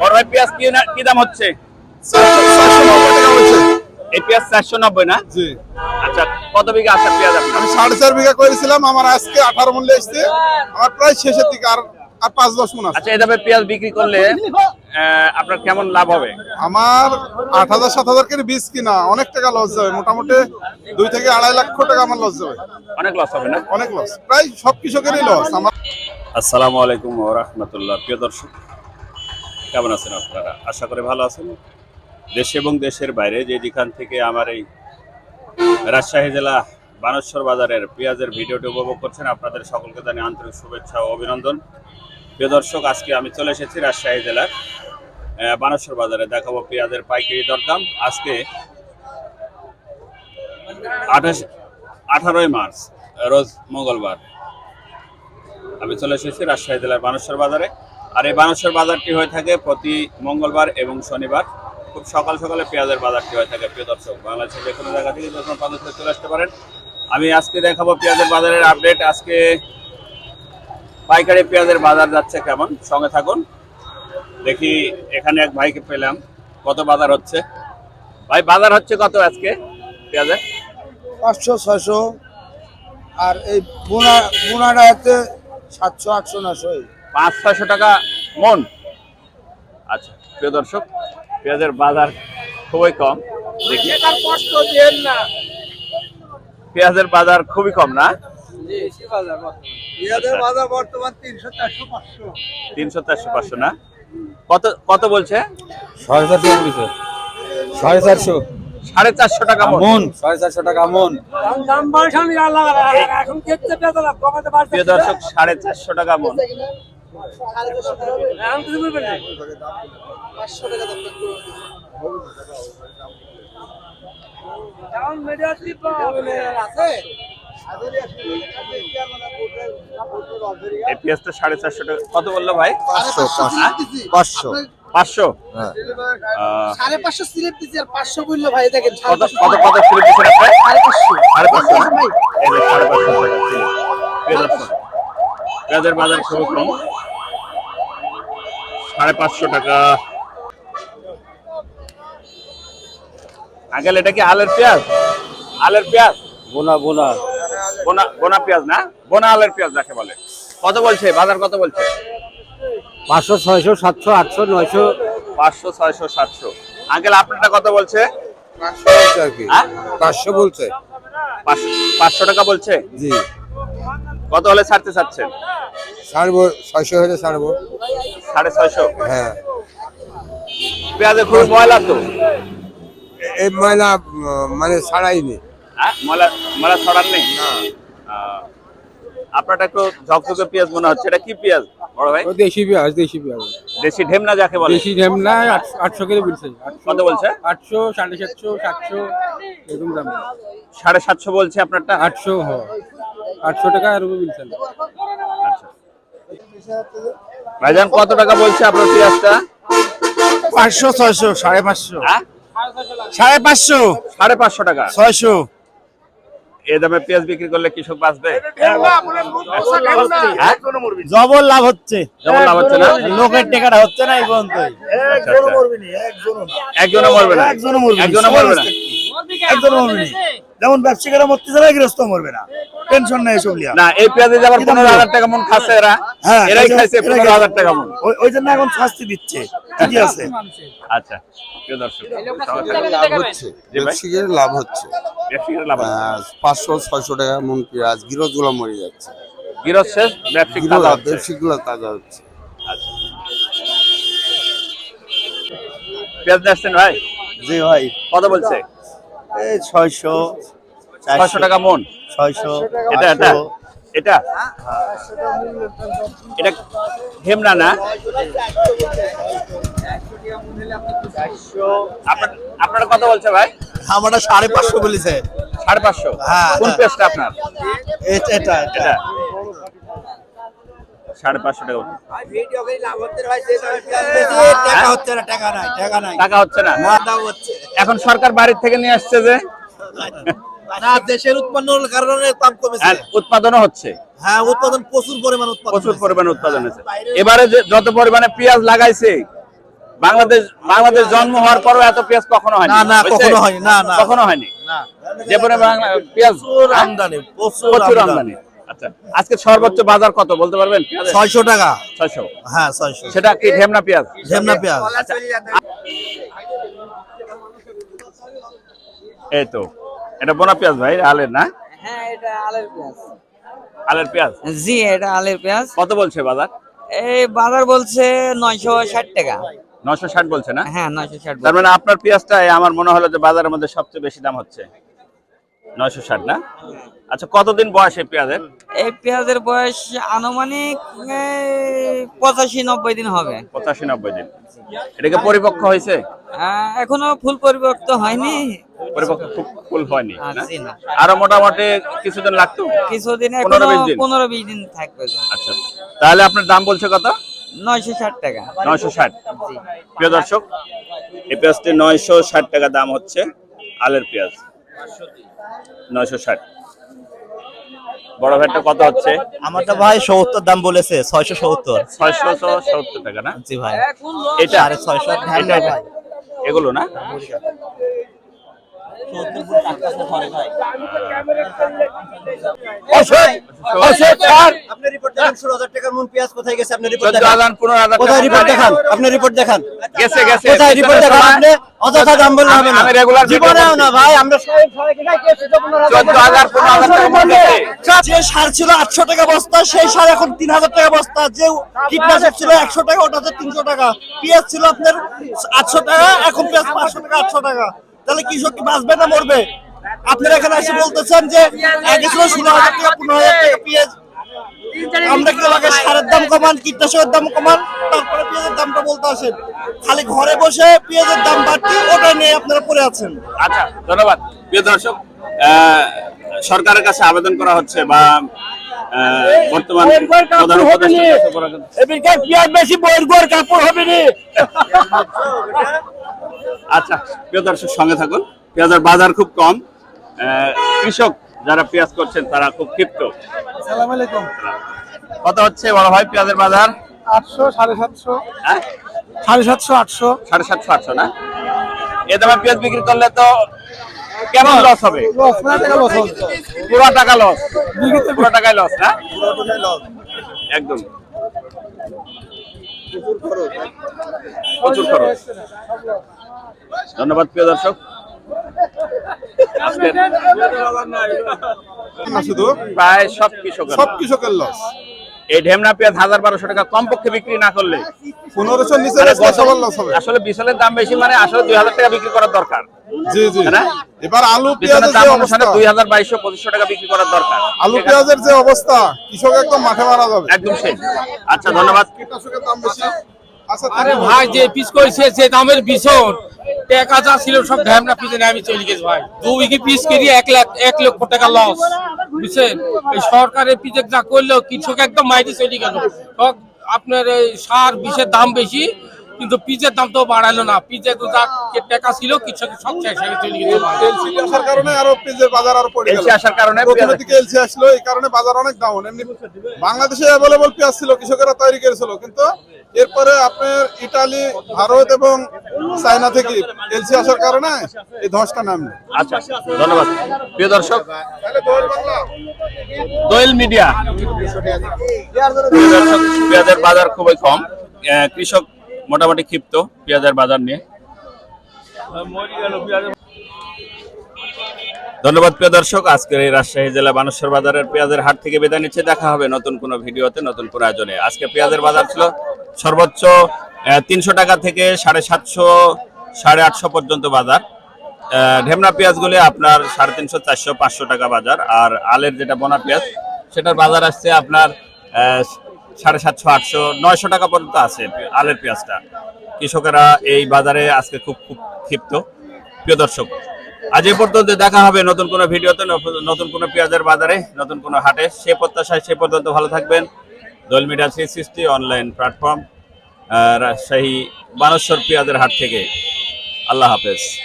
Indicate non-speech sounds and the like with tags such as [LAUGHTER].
বড় ভাই পেঁয়াজ কি কি দাম হচ্ছে? এই পেঁয়াজ চারশো নব্বই না? জি। আচ্ছা কত বিঘা আছে পেঁয়াজ আপনার? আমি সাড়ে চার বিঘা করেছিলাম আমার আজকে আঠারো মূল্যে এসছে। আমার প্রায় শেষের দিকে আর আর পাঁচ দশ মন আচ্ছা পেঁয়াজ বিক্রি করলে আপনার কেমন লাভ হবে? আমার আট হাজার সাত হাজার করে বীজ কিনা অনেক টাকা লস যাবে। মোটামুটি দুই থেকে আড়াই লক্ষ টাকা আমার লস যাবে। অনেক লস হবে না? অনেক লস প্রায় সব কৃষকেরই লস আমার আসসালামু আলাইকুম ওয়া রাহমাতুল্লাহ। প্রিয় দর্শক কেমন আছেন আপনারা? আশা করি ভালো আছেন। দেশ এবং দেশের বাইরে যে যেখান থেকে আমার এই রাজশাহী জেলা বানেশ্বর বাজারের পেঁয়াজের ভিডিওটি উপভোগ করছেন, আপনাদের সকলকে জানিয়ে আন্তরিক শুভেচ্ছা ও অভিনন্দন। প্রিয় দর্শক, আজকে আমি চলে এসেছি রাজশাহী জেলার বানেশ্বর বাজারে। দেখাবো পেঁয়াজের পাইকারি দরদাম। আজকে আঠাশ, আঠারোই মার্চ, রোজ মঙ্গলবার। আমি চলে এসেছি রাজশাহী জেলার বানেশ্বর বাজারে। আর এই বানেশ্বর বাজারটি হয়ে থাকে প্রতি মঙ্গলবার এবং শনিবার। খুব সকাল সকালে পেঁয়াজের বাজারটি হয়ে থাকে, প্রিয় দর্শক, বাংলাদেশের যে কোনো জায়গা থেকে যখন থেকে চলে আসতে পারেন। আমি আজকে দেখাবো পেঁয়াজের বাজারের আপডেট। আজকে পাইকারি পেঁয়াজের বাজার যাচ্ছে কেমন? সঙ্গে থাকুন। দেখি এখানে এক ভাইকে পেলাম, কত বাজার হচ্ছে? ভাই, বাজার হচ্ছে কত আজকে পেঁয়াজের পাঁচশো, ছয়শো, আর এই বোনা বোনাটা হচ্ছে সাতশো, আটশো নশো। পাঁচ ছয়শো টাকা মন। আচ্ছা প্রিয় দর্শক পেঁয়াজের বাজার খুবই কম। দেখি। পেঁয়াজের বাজার খুবই কম না? তিনশো চারশো পাঁচশো। না? কত কত বলছে? সাড়ে চারশো বলেছে সাড়ে চারশো। সাড়ে চারশো টাকা মন। সাড়ে চারশো টাকা মন। প্রিয় দর্শক সাড়ে চারশো টাকা মন। এই পেঁয়াজটা সাড়ে চারশো টাকা। কত বলল ভাই? পাঁচশো? পাঁচশো। পাঁচশো। হ্যাঁ সাড়ে পাঁচশো স্লিপ দিচ্ছি আর পাঁচশো বলল ভাই দেখেন কত কত কত স্লিপ দিচ্ছেন সাড়ে পাঁচশো। সাড়ে পাঁচশো? সাড়ে টাকা পেঁয়াজের বাজার খুবই কম। সাড়ে পাঁচশো টাকা। আঙ্কেল এটা কি আলের পেঁয়াজ? আলের পেঁয়াজ? বোনা বোনা। বোনা বোনা পেঁয়াজ না? বোনা আলের পেঁয়াজ যাকে বলে। কত বলছে? বাজার কত বলছে? পাঁচশো ছয়শো সাতশো আটশো নয়শো। পাঁচশো ছয়শো সাতশো। আঙ্কেল আপনারটা কত বলছে? পাঁচশো বলছে আর কি। হ্যাঁ? পাঁচশো বলছে। পাঁচশো পাঁচশো টাকা বলছে? জি। কত হলে ছাড়তে চাচ্ছেন? ছাড়বো ছয়শো হলে ছাড়বো সাড়ে ছয়শো? হ্যাঁ। পেঁয়াজে খুব ময়লা তো। এই ময়লা মানে ছাড়াইনি। হ্যাঁ? ময়লা ময়লা ছড়ার নেই আপনারটা একটু ঝকঝকে পেঁয়াজ মনে হচ্ছে। এটা কি পেঁয়াজ বড় ভাই? দেশি পেঁয়াজ দেশি পেঁয়াজ। দেশি ঢেমনা যাকে বলে? দেশি ঢেমনা আটশো করে বলছে। কত বলছে? আটশো সাড়ে সাতশো সাতশো এরকম দাম। সাড়ে সাতশো বলছে আপনারটা? আটশো হ। আটশো টাকা আর বলছেন ভাইজান কত টাকা বলছে আপনার পেঁয়াজটা? পাঁচশো ছয়শো সাড়ে পাঁচশো। হ্যাঁ? সাড়ে পাঁচশো। সাড়ে পাঁচশো টাকা। ছয়শো। এ দামে পেঁয়াজ বিক্রি করলে কৃষক বাঁচবে? হ্যাঁ? জবর লাভ হচ্ছে। যেমন লাভ হচ্ছে না? লোকের টাকাটা হচ্ছে না এই পর্যন্ত। আচ্ছা, আচ্ছা। একজনও মরবে না একজনও মরবে না। একজনও মরবে না একজন মরবে না। যেমন ব্যবসায়ীরা মরতেছে না গৃহস্থ মরবে না। টেনশন নাই এসব লিয়া না এই পেঁয়াজে যে আবার পনেরো হাজার টাকা মন খাচ্ছে এরা হ্যাঁ, এরাই এরা- খাইছে পনেরো হাজার টাকা মন। ওই জন্য এখন শাস্তি দিচ্ছে ঠিকই আছে। আচ্ছা লাভ হচ্ছে। পাঁচশো ছয়শো টাকা মন পেঁয়াজ মরে যাচ্ছে। শেষ তাজা হচ্ছে। আচ্ছা। পেঁয়াজ আসছেন ভাই? জি ভাই। কত বলছে। ছয়শো ছয়শো টাকা মন? ছয়শো এটা এটা এটা? এটা হেমনা না? আপনারা কত বলছে ভাই? আমারটা সাড়ে পাঁচশো বলেছে। সাড়ে পাঁচশো? হ্যাঁ, কোন হ্যাঁ। পেঁয়াজটা আপনার? এটা এটা এটা। সাড়ে পাঁচশো টাকা টাকা হচ্ছে না টাকা নাই টাকা নাই। টাকা হচ্ছে না? দাম হচ্ছে। এখন সরকার বাড়ির থেকে নিয়ে আসছে যে দেশের উৎপন্নের কারণে দাম কমেছে। উৎপাদনও হচ্ছে। হ্যাঁ উৎপাদন প্রচুর পরিমাণ উৎপাদন প্রচুর। পরিমাণে উৎপাদন হয়েছে। এবারে যে যত পরিমাণে পেঁয়াজ লাগাইছে বাংলাদেশ বাংলাদেশ জন্ম হওয়ার পরও এত পেঁয়াজ কখনো হয়নি। না, না, কখনো হয়নি, না, না। কখনো হয়নি? যে পরিমাণে পেঁয়াজ হ্যাঁ? আমদানি প্রচুর আমদানি। আচ্ছা আজকে সর্বোচ্চ বাজার কত বলতে পারবেন? পেঁয়াজের? ছয়শো টাকা। ছয়শো। হ্যাঁ ছয়শো। সেটা কি ঢেমনা পেঁয়াজ? ঢেমনা পেঁয়াজ। এই তো এটা বোনা পেঁয়াজ ভাই আলের না? হ্যাঁ এটা আলের পেঁয়াজ। আলের পেঁয়াজ? জি এটা আলের পেঁয়াজ। কত বলছে বাজার? এই বাজার বলছে নয়শো ষাট টাকা। নশো ষাট বলছে না? হ্যাঁ নয়শো ষাট তার মানে আপনার পেঁয়াজটা আমার মনে হলো যে বাজারের মধ্যে সবচেয়ে বেশি দাম হচ্ছে। নয়শো ষাট না? আচ্ছা কতদিন বয়স এই পেঁয়াজের? এই পেঁয়াজের বয়স আনুমানিক পঁচাশি নব্বই দিন হবে। পঁচাশি নব্বই দিন। এটাকে পরিপক্ক হয়েছে? এখনও ফুল হয়নি। পরিপক্ক ফুল হয়নি আরও মোটামুটি কিছুদিন লাগতো? কিছুদিন পনেরো বিশ দিন। থাকবে। আচ্ছা তাহলে আপনার দাম বলছে কত? নয়শো ষাট টাকা। নয়শো ষাট। প্রিয় দর্শক এই পেঁয়াজটি নয়শো ষাট টাকা দাম হচ্ছে আলের পেঁয়াজ। নয়শো ষাট। বড় ভ্যাটটা কত হচ্ছে? আমারটা ভাই সত্তর দাম বলেছে ছয়শো সত্তর। ছয়শো সত্তর টাকা না? জি ভাই। এটা? সাড়ে ছয়শো। এগুলো না? আপনার রিপোর্ট দেখান গেছে গেছে কোথায় রিপোর্ট দেখান আপনি? অযথা দাম বললে হবে না। আমি রেগুলার জীবনেও না ভাই আমরা যে সার ছিল আটশো টাকা বস্তা সেই সার এখন তিন হাজার টাকা বস্তা। যে কীটনাশক ছিল একশো টাকা ওটা হচ্ছে তিনশো টাকা। পেঁয়াজ ছিল আপনার আটশো টাকা এখন পেঁয়াজ পাঁচশো টাকা আটশো টাকা। তাহলে কৃষক কি বাঁচবে না মরবে? আপনারা এখানে এসে বলতেছেন যে আগে ছিল ষোলো হাজার টাকা পনেরো হাজার টাকা পেঁয়াজ। আমরা কি লাগে সারের দাম কমান কীটনাশকের দাম কমান? তারপরে পেঁয়াজের দামটা বলতে আসেন। খালি ঘরে বসে পেঁয়াজের দাম বাড়তি ওটা নিয়ে আপনারা পড়ে আছেন। আচ্ছা ধন্যবাদ। প্রিয় দর্শক আহ, সরকারের কাছে আবেদন করা হচ্ছে বা বর্তমান প্রধান কাছে করা হচ্ছে। [LAUGHS] আচ্ছা প্রিয় দর্শক সঙ্গে থাকুন। পেঁয়াজের বাজার খুব কম। কৃষক যারা পেঁয়াজ করছেন তারা খুব ক্ষিপ্ত। সালাম আলাইকুম। কত হচ্ছে বড় ভাই পেঁয়াজের বাজার? আটশো সাড়ে সাতশো। হ্যাঁ? সাড়ে সাতশো আটশো। সাড়ে সাতশো আটশো না? এ দামে পেঁয়াজ বিক্রি করলে তো কেমন লস হবে? পুরো টাকা লস পুরো টাকায় লস না? একদম। প্রচুর খরচ। ধন্যবাদ প্রিয় দর্শক। আজকের না শুধু। প্রায় সব কৃষকের সব কৃষকের লস এই ঢেমনা পেঁয়াজ হাজার বারোশো টাকা কমপক্ষে বিক্রি না করলে পনেরোশো নিচে আরে বেচলে গত- সবার লস হবে। আসলে বিশালের দাম বেশি মানে আসলে দুই হাজার টাকা বিক্রি করার দরকার। জি জি। এবার আলু বিশালের পেঁয়াজের দাম অনুসারে দুই হাজার বাইশশো পঁচিশশো টাকা বিক্রি করার দরকার। আলু পেঁয়াজের যে অবস্থা কৃষক একদম মাঠে মারা যাবে। একদম শেষ। আচ্ছা ধন্যবাদ। কীটনাশকের দাম বেশি। আরে ভাই, যে পিস করেছে, সে দামের ভীষণ। টাকা যা ছিল সব ঘামনা পিসে আমি চলে গেছি ভাই। দু কি পিস কেরি এক লাখ এক লক্ষ টাকা লস বুঝছেন? এই সরকারের পিছে যা করল কৃষক একদম মাইটি চলে গেল। আপনার এই সার বিষের দাম বেশি। কিন্তু পিজের দাম তো বাড়ালো না। পিজে তো যা টাকা ছিল কৃষক সব শেষ হয়ে চলে গেছে এলসি আসার কারণে আরও পেঁয়াজের বাজার আরও পড়ে গেল। এলসি আসার কারণে প্রথমের পেঁয়াজ- দিকে এলসি আসলো এই কারণে বাজার অনেক ডাউন এমনি বাংলাদেশে অ্যাভেলেবল পেঁয়াজ ছিল কৃষকেরা তৈরি করেছিল কিন্তু এরপরে আপনার ইটালি ভারত এবং চায়না থেকে এলসি আসার কারণে এই ধসটা নামলো। আচ্ছা ধন্যবাদ। প্রিয় দর্শক দোয়েল মিডিয়া। পেঁয়াজের বাজার খুবই কম। কৃষক মোটামুটি ক্ষিপ্ত পেঁয়াজের বাজার নিয়ে। ধন্যবাদ প্রিয় দর্শক, আজকের এই রাজশাহী জেলা বানেশ্বর বাজারের পেঁয়াজের হাট থেকে বিদায় নিচ্ছে। দেখা হবে নতুন কোনো ভিডিওতে, নতুন কোনো আয়োজনে আজকে পেঁয়াজের বাজার ছিল সর্বোচ্চ তিনশো টাকা থেকে সাড়ে সাতশো, সাড়ে আটশো পর্যন্ত বাজার। ঢেমনা পেঁয়াজগুলি আপনার সাড়ে তিনশো, চারশো, পাঁচশো টাকা বাজার। আর আলের যেটা বোনা পেঁয়াজ, সেটার বাজার আসছে আপনার সাড়ে সাতশো, আটশো, নয়শো টাকা পর্যন্ত আছে আলের পেঁয়াজটা। কৃষকেরা এই বাজারে আজকে খুব খুব ক্ষিপ্ত। প্রিয় দর্শক, আজ এই পর্যন্ত দেখা হবে নতুন কোনো ভিডিওতে, নতুন- নতুন কোনো পেঁয়াজের বাজারে, নতুন কোনো হাটে। সে প্রত্যাশায় সে পর্যন্ত ভালো থাকবেন। Dol media three sixty online platform Rajshahi Baneshwar পেঁয়াজের হাট থেকে। আল্লাহ হাফেজ।